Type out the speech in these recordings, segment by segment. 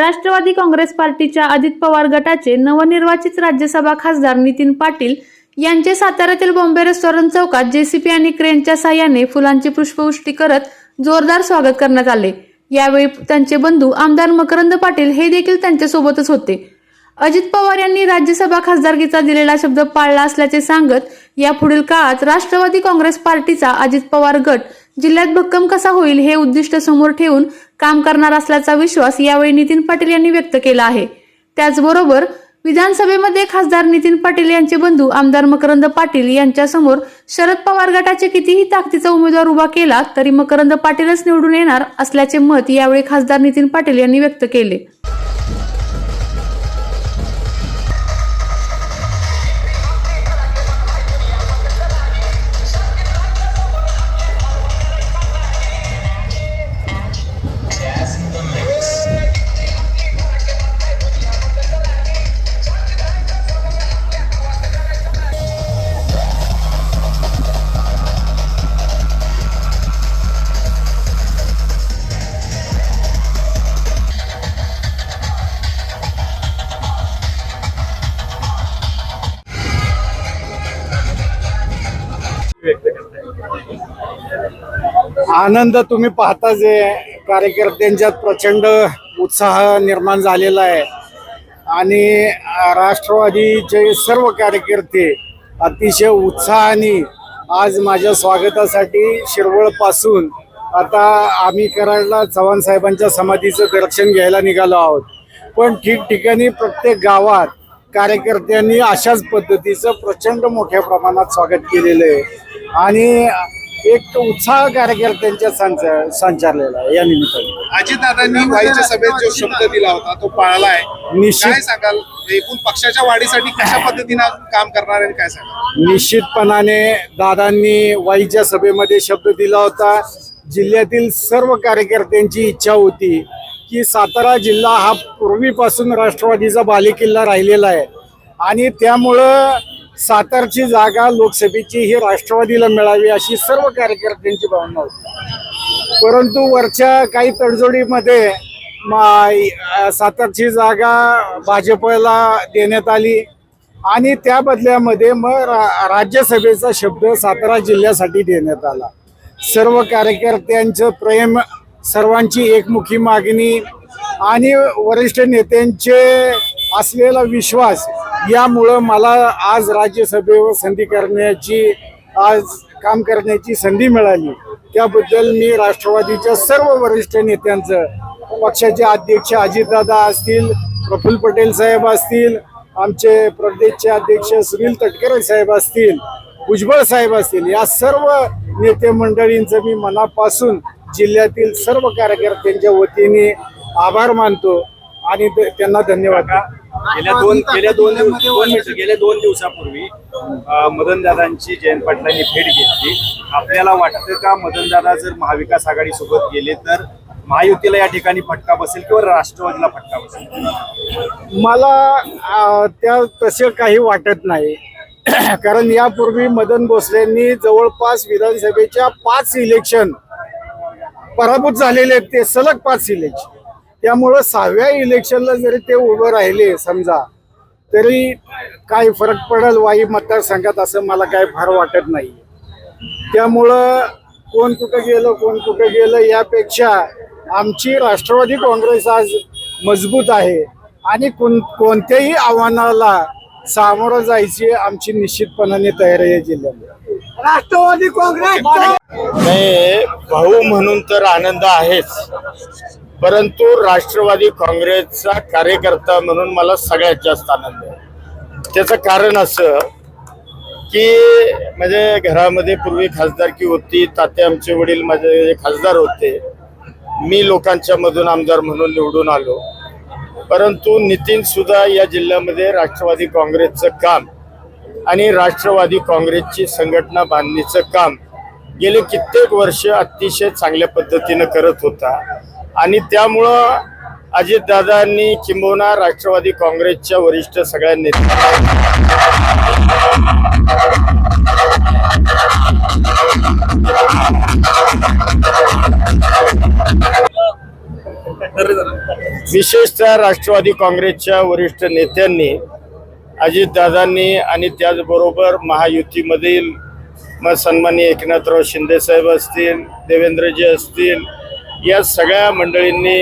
राष्ट्रवादी काँग्रेस पार्टीच्या अजित पवार गटाचे नवनिर्वाचित राज्यसभा खासदार नितीन पाटील यांचे साताऱ्यातील बॉम्बे रेस्टॉरंट चौकात जेसीपी आणि क्रेनच्या साह्याने फुलांची पुष्पवृष्टी करत जोरदार स्वागत करण्यात आले. यावेळी त्यांचे बंधू आमदार मकरंद पाटील हे देखील त्यांच्यासोबतच होते. अजित पवार यांनी राज्यसभा खासदारकीचा दिलेला शब्द पाळला असल्याचे सांगत यापुढील काळात राष्ट्रवादी काँग्रेस पार्टीचा अजित पवार गट जिल्ह्यात भक्कम कसा होईल हे उद्दिष्ट समोर ठेवून काम करणार असल्याचा विश्वास यावेळी नितीन पाटील यांनी व्यक्त केला आहे. त्याचबरोबर विधानसभेमध्ये खासदार नितीन पाटील यांचे बंधू आमदार मकरंद पाटील यांच्यासमोर शरद पवार गटाचे कितीही ताकदीचा उमेदवार उभा केला तरी मकरंद पाटीलच निवडून येणार असल्याचे मत यावेळी खासदार नितीन पाटील यांनी व्यक्त केले. आनंद तुम्ही पाहता जे कार्यकर्त्यांच्यात प्रचंड उत्साह निर्माण झालेला आहे. आणि राष्ट्रवादीचे सर्व कार्यकर्ते अतिशय उत्साहाने आज माझ्या स्वागतासाठी शिरवळपासून आता आम्ही कराडला चव्हाण साहेबांच्या समाधीचं दर्शन घ्यायला निघालो आहोत. पण ठिकठिकाणी प्रत्येक गावात कार्यकर्त्यांनी अशाच पद्धतीचं प्रचंड मोठ्या प्रमाणात स्वागत केलेलं आहे. आणि एक उत्साह कार्यकर्त्यांच्या संचार संचारलेला आहे या निमित्ताने. अजितदादांनी वाईच्या सभेत जो शब्द दिला होता तो पाळला आहे. निश्चित. काय सांगाल? एकूण पक्षाच्या वाढीसाठी कशा पद्धतीनं काम करणार आहे काय सांगाल? निश्चितपणाने दादांनी वाईच्या सभेमध्ये शब्द दिला होता. जिल्ह्यातील सर्व कार्यकर्त्यांची इच्छा होती की सातारा जिल्हा हा पूर्वीपासून राष्ट्रवादीचा बालेकिल्ला राहिलेला आहे. आणि त्यामुळं सातारची जागा लोकसभेची ही राष्ट्रवादीला मिळावी अशी सर्व कार्यकर्त्यांची भावना होती. परंतु वरच्या काही तडजोडीमध्ये मा- सातारची जागा भाजपला देण्यात आली आणि त्या बदल्यामध्ये मग रा- राज्यसभेचा शब्द सातारा जिल्ह्यासाठी देण्यात आला. सर्व कार्यकर्त्यांचं प्रेम सर्वांची एकमुखी मागणी आणि वरिष्ठ नेत्यांचे असलेला विश्वास यामुळं मला आज राज्यसभेवर संधी करण्याची आज काम करण्याची संधी मिळाली. त्याबद्दल मी राष्ट्रवादीच्या सर्व वरिष्ठ नेत्यांचं पक्षाचे अध्यक्ष अजितदादा असतील प्रफुल्ल पटेल साहेब असतील आमचे प्रदेशचे अध्यक्ष सुनील तटकरे साहेब असतील भुजबळ साहेब असतील या सर्व नेते मंडळींचं मी मनापासून जिल्ह्यातील सर्व कार्यकर्त्यांच्या वतीने आभार मानतो. आणि त्यांना धन्यवाद. गेल्या दोन गेल्या दोन दिवस दोन मिनिटं गेल्या दोन दिवसापूर्वी मदन दादांची जयंत पाटलांनी भेट घेतली. आपल्याला वाटतं का मदन दादा जर महाविकास आघाडी सोबत गेले तर महायुतीला या ठिकाणी फटका बसेल किंवा राष्ट्रवादीला फटका बसेल? मला त्या तसे काही वाटत नाही. कारण यापूर्वी मदन भोसलेंनी जवळपास विधानसभेच्या पाच इलेक्शन पराभूत झालेले आहेत ते सलग पाच इलेक्शन त्यामुळं सहाव्या इलेक्शनला जरी ते उभं राहिले समजा तरी काही फरक पडेल वाई मतदारसंघात असं मला काय फार वाटत नाही. त्यामुळं कोण कुठं गेलं कोण कुठं गेलं यापेक्षा आमची राष्ट्रवादी काँग्रेस आज मजबूत आहे. आणि कोण कोणत्याही आव्हानाला सामोरं जायची आमची निश्चितपणाने तयारी आहे जिल्ह्यामध्ये. राष्ट्रवादी काँग्रेस! नाही भाऊ म्हणून तर आनंद आहेच. परंतु राष्ट्रवादी काँग्रेसचा कार्यकर्ता म्हणून मला सगळ्यात जास्त आनंद आहे. त्याचं कारण असं की म्हणजे घरामध्ये पूर्वी खासदारकी होती ताते आमचे वडील माझे खासदार होते मी लोकांच्या मधून आमदार म्हणून निवडून आलो. परंतु नितीन सुद्धा या जिल्ह्यामध्ये राष्ट्रवादी काँग्रेसचं काम आणि राष्ट्रवादी काँग्रेसची संघटना बांधणीचं काम गेले कित्येक वर्ष अतिशय चांगल्या पद्धतीनं करत होता. आणि त्यामुळं अजितदादांनी किंबहुना राष्ट्रवादी काँग्रेसच्या वरिष्ठ सगळ्या नेत्या विशेषतः राष्ट्रवादी काँग्रेसच्या वरिष्ठ नेत्यांनी अजितदादांनी आणि त्याचबरोबर महायुतीमधील मग सन्मानी एकनाथराव शिंदेसाहेब असतील देवेंद्रजी असतील या सगळ्या मंडळींनी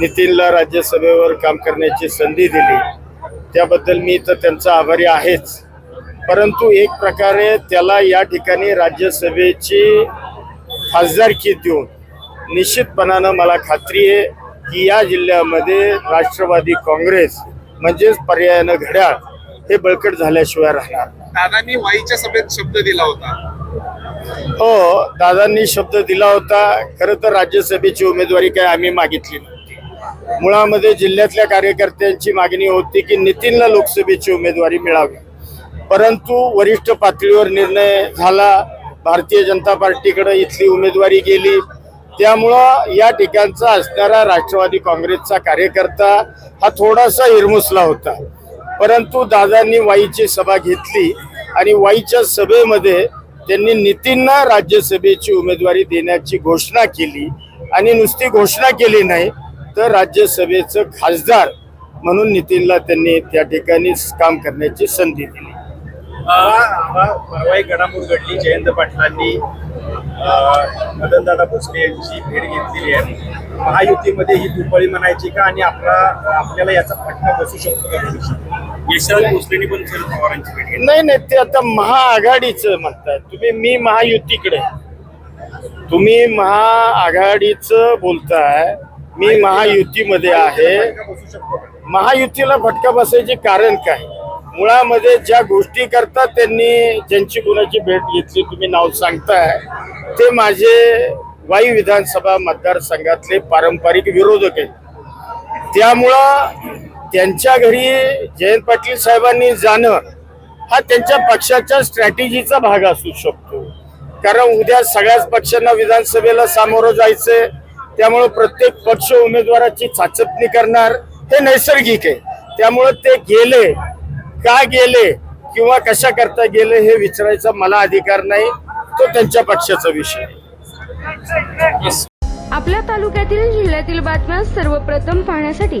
नितीनला राज्यसभेवर काम करण्याची संधी दिली. त्याबद्दल मी तर त्यांचा आभारी आहेच. परंतु एक प्रकारे त्याला या ठिकाणी राज्यसभेची खासदारकी देऊन निश्चितपणानं मला खात्री आहे की या जिल्ह्यामध्ये राष्ट्रवादी काँग्रेस म्हणजेच पर्यायानं घड्याळ हे बळकट झाल्याशिवाय राहणार दादांनी वाईच्या सभेत शब्द दिला होता. हो दादांनी शब्द दिला होता. खरं तर राज्यसभेची उमेदवारी काय आम्ही मागितली नव्हती. मुळामध्ये जिल्ह्यातल्या कार्यकर्त्यांची मागणी होती की नितीनला लोकसभेची उमेदवारी मिळावी. परंतु वरिष्ठ पातळीवर निर्णय झाला. भारतीय जनता पार्टीकडे इथली उमेदवारी गेली. त्यामुळं या ठिकाणचा असणारा राष्ट्रवादी काँग्रेसचा कार्यकर्ता हा थोडासा हिरमुसला होता. परंतु दादांनी वाईची सभा घेतली आणि वाईच्या सभेमध्ये त्यांनी नितीनना राज्यसभेची उमेदवारी देण्याची घोषणा केली आणि नुसती घोषणा केली नाही तर राज्यसभेचं खासदार म्हणून नितीनला त्यांनी त्या ठिकाणी काम करण्याची संधी दिली. परवा घडामोड घडली. जयंत पाटलांनी मदनदादा भोसले यांची भेट घेतलेली आहे. महायुतीमध्ये ही दुपळी म्हणायची का? आणि आपला आपल्याला याचा फटका बसू शकतो का? भविष्यात यशवंत भोसलेंनी पण शरद पवारांची भेट घेतली. नाही नाही ते आता महाआघाडीचं म्हणताय तुम्ही मी महायुतीकडे. तुम्ही महाआघाडीचं बोलताय. मी महायुतीमध्ये आहे? महायुतीला फटका बसायचे कारण काय? मुळामध्ये ज्या गोष्टी करतात त्यांनी ज्यांची कुणाची भेट घेतली तुम्ही नाव सांगताय ते माझे वाई विधानसभा मतदारसंघातले पारंपरिक विरोधक आहेत. त्यामुळं त्यांच्या घरी जयंत पाटील साहेबांनी जाणं हा त्यांच्या पक्षाच्या स्ट्रॅटेजीचा भाग असू शकतो. कारण उद्या सगळ्याच पक्षांना विधानसभेला सामोरं जायचंय. त्यामुळं प्रत्येक पक्ष उमेदवाराची चाचपणी करणार हे नैसर्गिक आहे. त्यामुळं ते गेले का गेले किंवा कशा करता गेले हे विचारायचा मला अधिकार नाही. तो त्यांच्या पक्षाचा विषय आपल्या तालुक्यातील जिल्ह्यातील बातम्या सर्वप्रथम पाहण्यासाठी